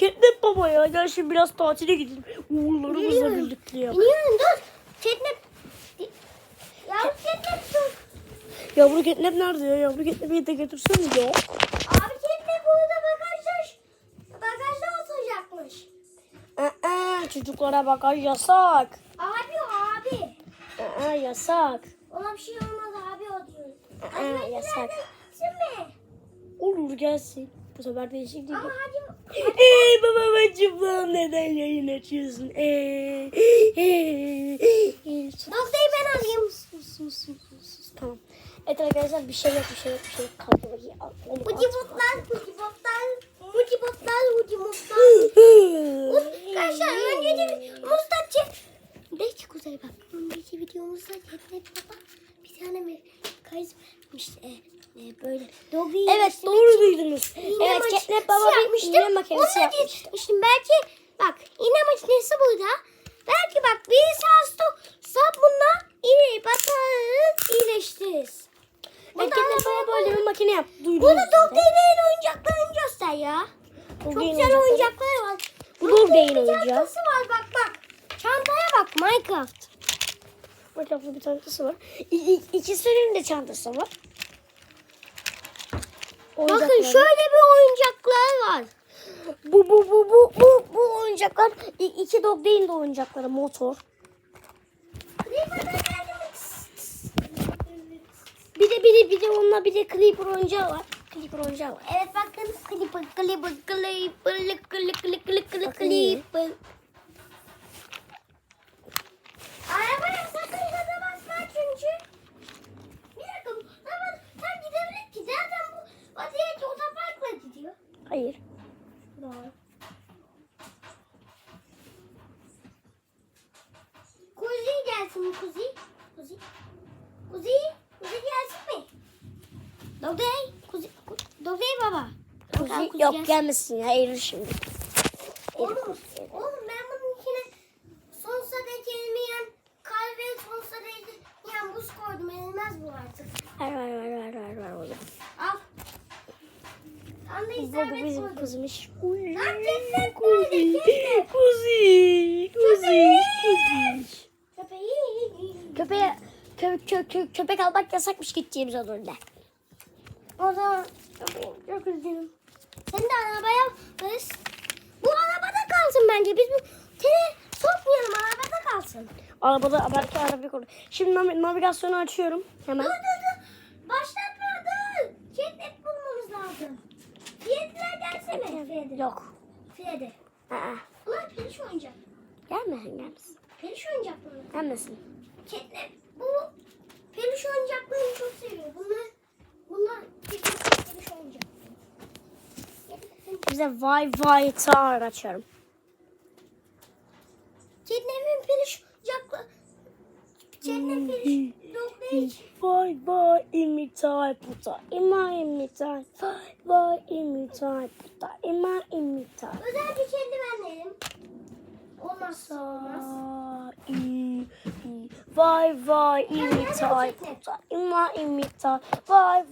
Ketnep baba ya. Gel şimdi biraz tatile gidelim. Uğurlarımızla birlikte ya. İniyorum dur. Ketnep. Yavru ketnep dur. Yavru ketnep nerede ya? Yavru ketnepi de götürseniz ya. Abi ketnep burada bagajda. Bagajda oturacakmış. Aa, çocuklara bagaj yasak. Abi abi. Aa, yasak. Ona bir şey olmaz abi o diyor. Aa, yasak. Şimdi. Olur gelsin. Bu sefer değişik değil. Ama hadi. Eee baba babacım lan neden yayın açıyorsun? Eee. Eee. Sus, Noktayı ben alayım. sus, sus, sus, sus. Tamam. Evet arkadaşlar bir şey yok bir şey yok bir şey yok. Bakayım. Al, onu Muci at. botlar, muci botlar, muci botlar, muci botlar. Arkadaşlar önce de Mustafa Belki Kuzey bak. Önceki videomuzda Ketnep Baba bir tane mi işte e, e, böyle Dobby'yi Evet doğru duydunuz. İğne Evet Ketnep baba bir iğne makinesi Onu yapmıştı. diyecektim. Belki bak iğne makinesi burada. Belki bak birisi hasta sabunla iyi batarız iyileştiririz. Evet Ketnep baba böyle bir makine yaptı. Duydunuz. Siz de. Dobby'lerin oyuncaklarını göster ya. Dog Çok güzel oyuncakları. var. Bu Day'in Minecraft'ın oyuncağı. Var bak bak. Çantaya bak Minecraft. Minecraft'ın bir çantası var. İ- İkisinin de çantası var. Bakın şöyle bir oyuncaklar var. Bu bu bu bu bu bu oyuncaklar iki dog değil de oyuncakları motor. Bir de bir de bir de onunla bir de Creeper oyuncağı var. Creeper oyuncağı var. Evet bakın Clipper, Clipper, Clipper, Clipper, Clipper, Clipper, Hayır. Doğru. Kuzi gelsin mi Kuzi? Kuzi? Kuzi? Kuzi gelsin mi? Dogey? Kuzi? Ku- Dogey baba. Kuzi, Kuzi yok gelsin. gelmesin ya erir şimdi. Oğlum, oğlum ben bunun De Bu bizim cennet Kuzi. Kuzi. Kuzi. Köpeğe kö, kö, kö, köpek almak yasakmış gideceğimiz odunda. O zaman çok üzgünüm. Sen de arabaya bas. Bu arabada kalsın bence. Biz bu tene sokmayalım arabada kalsın. Arabada belki araba koy. Şimdi nav- navigasyonu açıyorum hemen. Dur dur dur. Başlatma dur. Ketnep bulmamız lazım. Fiyatlar gelsene. Fiyatı. Yok. Fiyatı. Aa, Ulan peluş oyuncak. gelmesin gelmesin. Peluş oyuncakları. Gelmesin. Ketnep bu peluş oyuncaklarını çok seviyor. Bunlar bunlar peluş oyuncak. Bize vay vay tar açıyorum. Ketnep'in peluş oyuncakları. Ketnep peluş doklayıcı. Vay vay imitaj puta. İma imitaj. Vay vay imitaj puta. İma imitaj. Özel bir kedi ben derim. Olmazsa olmaz. Vay, i, i. Vay vay imitaj puta. İma imitaj. Vay